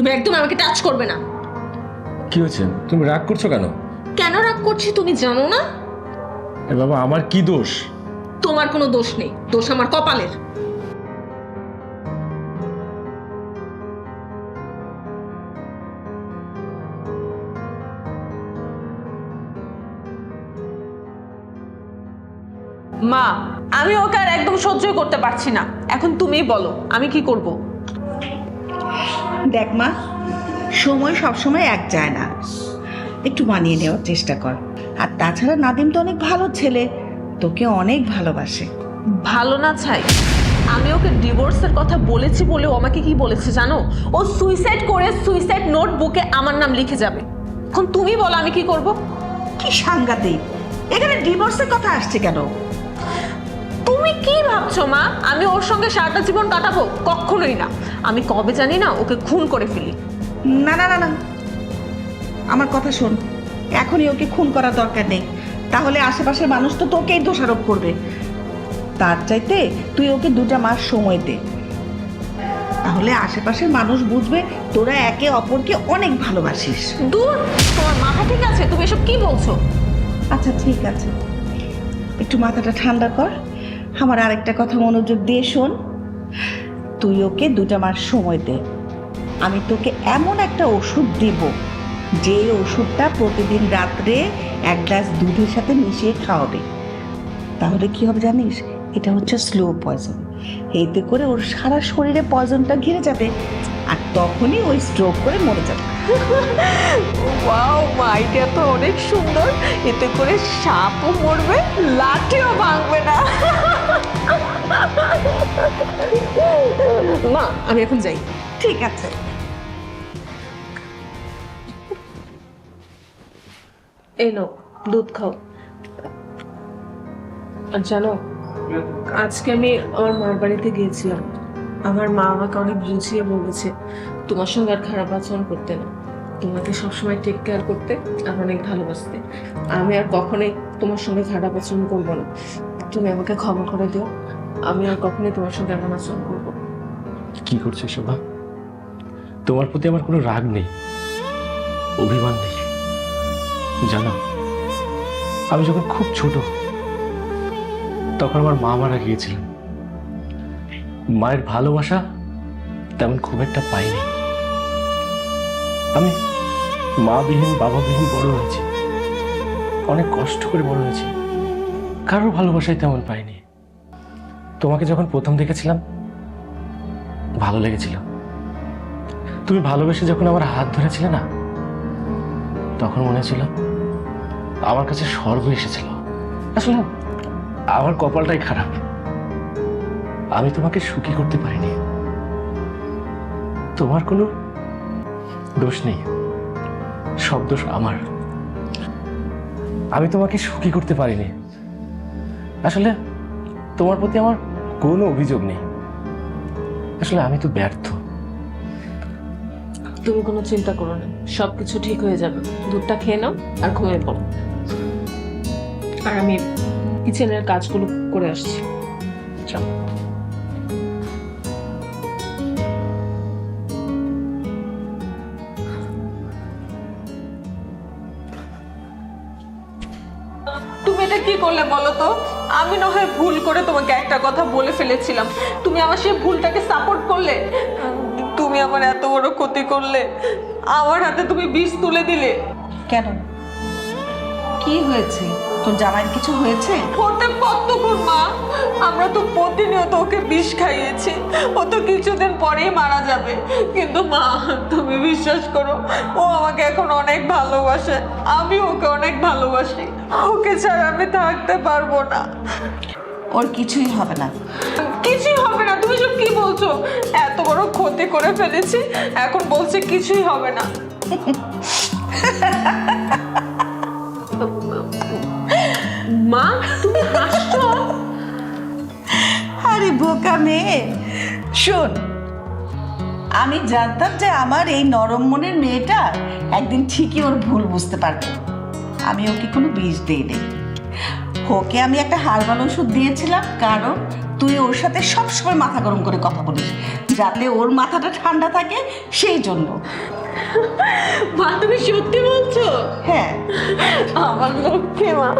তুমি একদম আমাকে টাচ করবে না। কি হয়েছে? তুমি রাগ করছ কেন? কেন রাগ করছি তুমি জানো না? এ বাবা আমার কি দোষ? তোমার কোনো দোষ নেই দোষ আমার কপালের। মা আমি ওকে আর একদম সহ্যই করতে পারছি না। এখন তুমিই বলো আমি কি করব? দেখ মা সময় সবসময় এক যায় না। একটু মানিয়ে নেওয়ার চেষ্টা কর। আর তাছাড়া নাদিম তো অনেক ভালো ছেলে তোকে অনেক ভালোবাসে। ভালো না ছাই। আমি ওকে ডিভোর্সের কথা বলেছি বলে ও আমাকে কি বলেছে জানো? ও সুইসাইড করে সুইসাইড নোটবুকে আমার নাম লিখে যাবে। এখন তুমি বলো আমি কি করব? কি সাংঘাতিক। এখানে ডিভোর্সের কথা আসছে কেন? তুমি কি ভাবছ মা? আমি ওর সঙ্গে সারাটা জীবন কাটাবো? কখনোই না। আমি কবে জানি না ওকে খুন করে ফেলি। না না না না। আমার কথা শোন। এখনই ওকে খুন করার দরকার নেই। তাহলে আশেপাশের মানুষ তো তোকেই দোষারোপ করবে। তার চাইতে তুই ওকে দুটা মাস সময় দে। তাহলে আশেপাশের মানুষ বুঝবে তোরা একে অপরকে অনেক ভালোবাসিস। দূর! তোমার মাথা ঠিক আছে? তুমি এসব কি বলছো? আচ্ছা ঠিক আছে। একটু মাথাটা ঠান্ডা কর। আমার আরেকটা কথা মনোযোগ দিয়ে শোন। তুই ওকে দুটা মাস সময় দে। আমি তোকে এমন একটা ওষুধ দেব, যে ওষুধটা প্রতিদিন রাত্রে এক গ্লাস দুধের সাথে মিশিয়ে খাওয়াবে। তাহলে কি হবে জানিস? এটা হচ্ছে স্লো পয়জন এতে করে ওর সারা শরীরে পয়জনটা ঘিরে যাবে আর তখনই ওই স্ট্রোক করে মরে যাবে। ওয়াও আইডিয়া তো অনেক সুন্দর। এতে করে সাপও মরবে লাঠিও ভাঙবে না। মা আমি এখন যাই। ঠিক আছে। এই নাও দুধ খাও। আর জানো আজকে আমি আমার মার বাড়িতে গিয়েছিলাম। আমার মা আমাকে অনেক বুঝিয়ে বলেছে, তোমার সঙ্গে আর খারাপ আচরণ করতে না। তোমাকে সবসময় টেক কেয়ার করতে আর অনেক ভালোবাসতে। আমি আর কখনোই তোমার সঙ্গে খারাপ আচরণ করব না। তুমি আমাকে ক্ষমা করে দিও। আমি আর কখনোই তোমার সঙ্গে এমন আচরণ করব। কি করছ শোভা? তোমার প্রতি আমার কোনো রাগ নেই, অভিমান নেই। জানো, আমি যখন খুব ছোট তখন আমার মা মারা গিয়েছিলেন মায়ের ভালোবাসা তেমন খুব একটা পাইনি। আমি মা বিহীন বাবা বিহীন বড় হয়েছি। অনেক কষ্ট করে বড় হয়েছি। কারোর ভালোবাসাই তেমন পাইনি। তোমাকে যখন প্রথম দেখেছিলাম, ভালো লেগেছিল। তুমি ভালোবেসে যখন আমার হাত ধরেছিলে না, তখন মনে ছিল আমার কাছে স্বর্গ এসেছিল। আসলে আমার কপালটাই খারাপ। আমি তোমাকে সুখী করতে পারিনি। তোমার কোনো দোষ নেই। সব দোষ আমার। আমি তোমাকে সুখী করতে পারিনি। আসলে তোমার প্রতি আমার কোনো অভিযোগ নেই। আসলে আমি তো ব্যর্থ। তুমি কোনো চিন্তা করো না। সব কিছু ঠিক হয়ে যাবে। দুধটা খেয়ে নাও আর ঘুমিয়ে পড়ো। আর আমি কিচেনের কাজগুলো করে আসছি। চল। তুমি এটা কি করলে বলো তো? আমি না হয় ভুল করে তোমাকে একটা কথা বলে ফেলেছিলাম। তুমি আমার সেই ভুলটাকে সাপোর্ট করলে? তুমি আমার এত বড় ক্ষতি করলে? আমার হাতে তুমি বিষ তুলে দিলে? কেন? কি হয়েছে? তোর জামাইয়ের কিছু হয়েছে? হতে কতক্ষণ মা। আমরা তো প্রতিনিয়ত ওকে বিষ খাইয়েছি। ও তো কিছুদিন পরেই মারা যাবে। কিন্তু মা তুমি বিশ্বাস করো ও আমাকে এখন অনেক ভালোবাসে। আমি ওকে অনেক ভালোবাসি। ওকে ছাড়া আমি থাকতে পারব না। ওর কিছুই হবে না। কিছুই হবে না। তুমি সব কি বলছো? এত বড় ক্ষতি করে ফেলেছি। এখন বলছে কিছুই হবে না। মা, তুমি হাসছো? আরে বোকা মেয়ে। শোন, আমি জানতাম যে আমার এই নরম মনের মেয়েটা একদিন ঠিকই ওর ভুল বুঝতে পারবে। আমি ওকে কোনো বিষ দিইনি। ওকে আমি একটা হারবাল ওষুধ দিয়েছিলাম, কারণ তুই ওর সাথে সবসময় মাথা গরম করে কথা বলিস, যাতে ওর মাথাটা ঠান্ডা থাকে সেই জন্য। মা তুমি সত্যি বলছো? হ্যাঁ। আমার লক্ষ্যে মা।